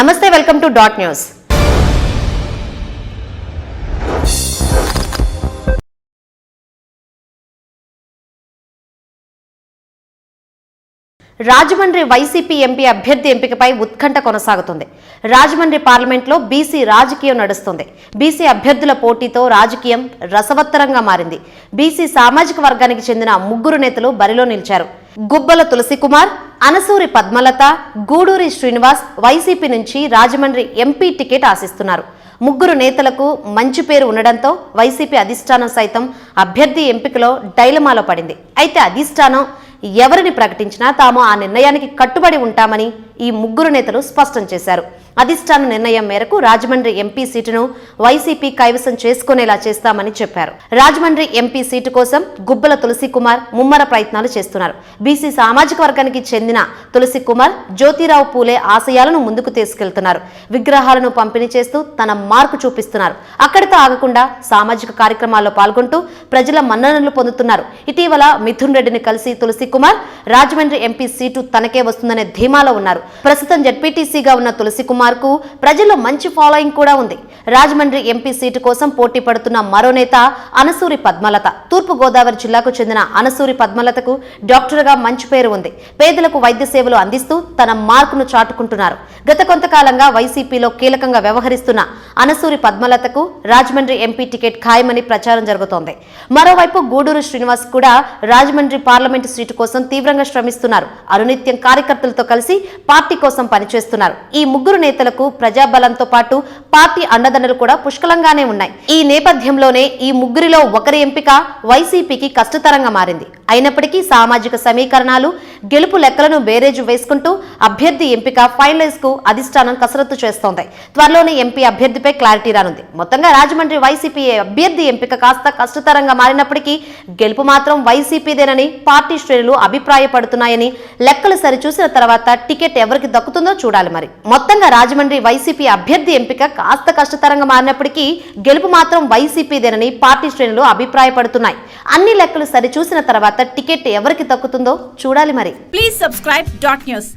నమస్తే welcome to dot news. Rajahmundry YCP MP అభ్యర్థి ఎంపికపై ఉత్కంఠ కొనసాగుతుంది. రాజమండ్రి పార్లమెంట్లో బీసీ రాజకీయం నడుస్తుంది. బీసీ అభ్యర్థుల పోటీతో రాజకీయం రసవత్తరంగా మారింది. బీసీ సామాజిక వర్గానికి చెందిన ముగ్గురు నేతలు బరిలో నిలిచారు. గుబ్బల తులసికుమార్ అనసూరి పద్మలత గూడూరి శ్రీనివాస్ వైసీపీ నుంచి రాజమండ్రి ఎంపీ టికెట్ ఆశిస్తున్నారు. ముగ్గురు నేతలకు మంచి పేరు ఉండడంతో వైసీపీ అధిష్టానం సైతం అభ్యర్థి ఎంపికలో డైలమాలో పడింది. అయితే అధిష్టానం ఎవరిని ప్రకటించినా తాము ఆ నిర్ణయానికి కట్టుబడి ఉంటామని ఈ ముగ్గురు నేతలు స్పష్టం చేశారు. అధిష్టాన నిర్ణయం మేరకు రాజమండ్రి ఎంపీ సీటును వైసీపీ కైవసం చేసుకునేలా చేస్తామని చెప్పారు. రాజమండ్రి ఎంపీ సీటు కోసం గుబ్బల తులసి కుమార్ ముమ్మర ప్రయత్నాలు చేస్తున్నారు. బీసీ సామాజిక వర్గానికి చెందిన తులసి కుమార్ జ్యోతిరావు పూలే ఆశయాలను ముందుకు తీసుకెళ్తున్నారు. విగ్రహాలను పంపిణీ చేస్తూ తన మార్కు చూపిస్తున్నారు. అక్కడితో ఆగకుండా సామాజిక కార్యక్రమాల్లో పాల్గొంటూ ప్రజల మన్ననలు పొందుతున్నారు. ఇటీవల మిథున్ రెడ్డిని కలిసి తులసి కుమార్ రాజమండ్రి ఎంపీ సీటు తనకే వస్తుందనే ధీమాలో ఉన్నారు. ప్రస్తుతం జడ్పీటీసీగా ఉన్న తులసి కుమార్ కు ప్రజల్లో మంచి ఫాలోయింగ్ కూడా ఉంది. రాజమండ్రి ఎంపీ సీటు కోసం పోటీ పడుతున్న మరో నేత అనసూరి పద్మలత. తూర్పు గోదావరి జిల్లాకు చెందిన అనసూరి పద్మలతకు డాక్టర్గా మంచి పేరు ఉంది. పేదలకు వైద్య సేవలు అందిస్తూ తన మార్కును చాటుకుంటున్నారు. గత కొంతకాలంగా వైసీపీలో కీలకంగా వ్యవహరిస్తున్న అనసూరి పద్మలతకు రాజమండ్రి ఎంపీ టికెట్ ఖాయమని ప్రచారం జరుగుతోంది. మరోవైపు గూడూరు శ్రీనివాస్ కూడా రాజమండ్రి పార్లమెంటు సీటు కోసం తీవ్రంగా శ్రమిస్తున్నారు. అనునిత్యం కార్యకర్తలతో కలిసి పార్టీ కోసం పనిచేస్తున్నారు. ఈ ముగ్గురు నేతలకు ప్రజాబలంతో పాటు పార్టీ అండదండలు కూడా పుష్కలంగానే ఉన్నాయి. ఈ నేపథ్యంలోనే ఈ ముగ్గురిలో ఒకరి ఎంపిక వైసీపీకి కష్టతరంగా మారింది. అయినప్పటికీ సామాజిక సమీకరణాలు గెలుపు లెక్కలను బేరేజు వేసుకుంటూ అభ్యర్థి ఎంపిక ఫైనలైజ్కు అధిష్టానం కసరత్తు చేస్తోంది. త్వరలోనే ఎంపీ అభ్యర్థిపై క్లారిటీ రానుంది. మొత్తంగా రాజమండ్రి వైసీపీ అభ్యర్థి ఎంపిక కాస్త కష్టతరంగా మారినప్పటికీ గెలుపు మాత్రం వైసీపీదేనని పార్టీ శ్రేణులు అభిప్రాయపడుతున్నాయని లెక్కలు సరిచూసిన తర్వాత టికెట్ ఎవరికి దక్కుతుందో చూడాలి మరి. మొత్తంగా రాజమండ్రి వైసీపీ అభ్యర్థి ఎంపిక కాస్త కష్టతరంగా మారినప్పటికీ గెలుపు మాత్రం వైసీపీదేనని పార్టీ శ్రేణులు అభిప్రాయపడుతున్నాయి. అన్ని లెక్కలు సరిచూసిన తర్వాత టికెట్ ఎవరికి తక్కుతుందో చూడాలి మరి. Please subscribe dot news